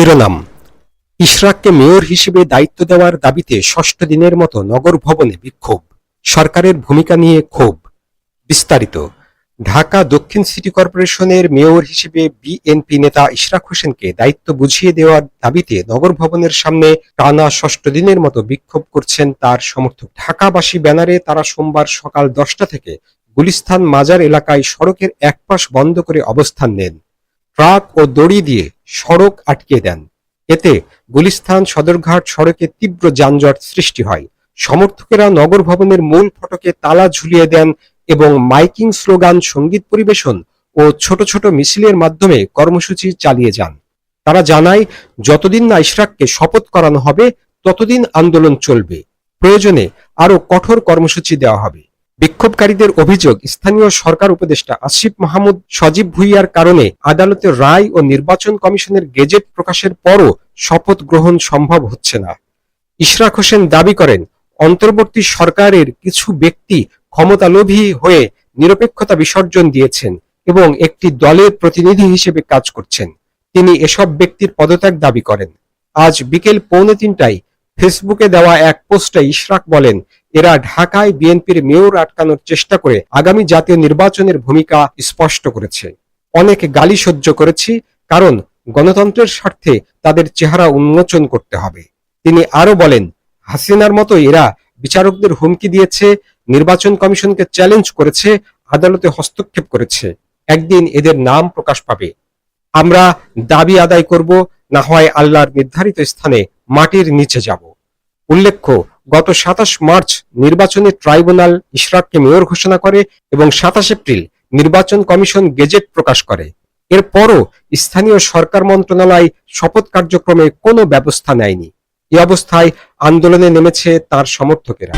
শিরোনাম। ইশরাককে মেয়র হিসেবে দায়িত্ব দেওয়ার দাবিতে ষষ্ঠ দিনের মতো নগর ভবনে বিক্ষোভ। সরকারের ভূমিকা নিয়ে ক্ষোভ। বিস্তারিত। ঢাকা দক্ষিণ সিটি কর্পোরেশনের মেয়র হিসেবে বিএনপি নেতা ইশরাক হোসেনকে দায়িত্ব বুঝিয়ে দেওয়ার দাবিতে নগর ভবনের সামনে টানা ষষ্ঠ দিনের মতো বিক্ষোভ করছেন তার সমর্থক। ঢাকাবাসী ব্যানারে তারা সোমবার সকাল দশটা থেকে গুলিস্তান মাজার এলাকায় সড়কের একপাশ বন্ধ করে অবস্থান নেন। ট্রাক ও দড়ি দিয়ে সড়ক আটকে দেন। এতে গুলিস্তান সদরঘাট সড়কে তীব্র যানজট সৃষ্টি হয়। সমর্থকেরা নগর ভবনের মূল ফটকে তালা ঝুলিয়ে দেন এবং মাইকিং স্লোগান, সংগীত পরিবেশন ও ছোট ছোট মিছিলের মাধ্যমে কর্মসূচি চালিয়ে যান। তারা জানায়, যতদিন না ইশরাককে শপথ করানো হবে, ততদিন আন্দোলন চলবে। প্রয়োজনে আরও কঠোর কর্মসূচি দেওয়া হবে। বিক্ষোভকারীদের অভিযোগ, স্থানীয় সরকার উপদেষ্টা আসিফ মাহমুদ সজীব ভুইয়ার কারণে আদালতের রায় ও নির্বাচন কমিশনের গেজেট প্রকাশের পরও শপথ গ্রহণ সম্ভব হচ্ছে না। ইশরাক হোসেন দাবি করেন, অন্তর্বর্তী সরকারের কিছু ব্যক্তি ক্ষমতালোভী হয়ে নিরপেক্ষতা বিসর্জন দিয়েছেন এবং একটি দলের প্রতিনিধি হিসেবে কাজ করছেন। তিনি এসব ব্যক্তির পদত্যাগ দাবি করেন। আজ বিকেল পৌনে তিনটায় ফেসবুকে দেওয়া এক পোস্টে ইশরাক বলেন এরা ঢাকায় বিএনপির মেয়র আটকানোর চেষ্টা করে আগামী জাতীয় নির্বাচনের ভূমিকা স্পষ্ট করেছে। অনেক গালি সহ্য করেছি, কারণ গণতন্ত্রের স্বার্থে তাদের চেহারা উন্মোচন করতে হবে। তিনি আরও বলেন, হাসিনার মতো এরা বিচারকদের হুমকি দিয়েছে, নির্বাচন কমিশনকে চ্যালেঞ্জ করেছে, আদালতে হস্তক্ষেপ করেছে। একদিন এদের নাম প্রকাশ পাবে। আমরা দাবি আদায় করব, না হয় আল্লাহর নির্ধারিত স্থানে মাটির নিচে যাব। উল্লেখ্য, গত সাতাশ মার্চ নির্বাচনী ট্রাইব্যুনাল ইশরাককে মেয়র ঘোষণা করে এবং সাতাশ এপ্রিল নির্বাচন কমিশন গেজেট প্রকাশ করে। এরপরও স্থানীয় সরকার মন্ত্রণালয় শপথ কার্যক্রমে কোনো ব্যবস্থা নেয়নি। এ অবস্থায় আন্দোলনে নেমেছে তার সমর্থকেরা।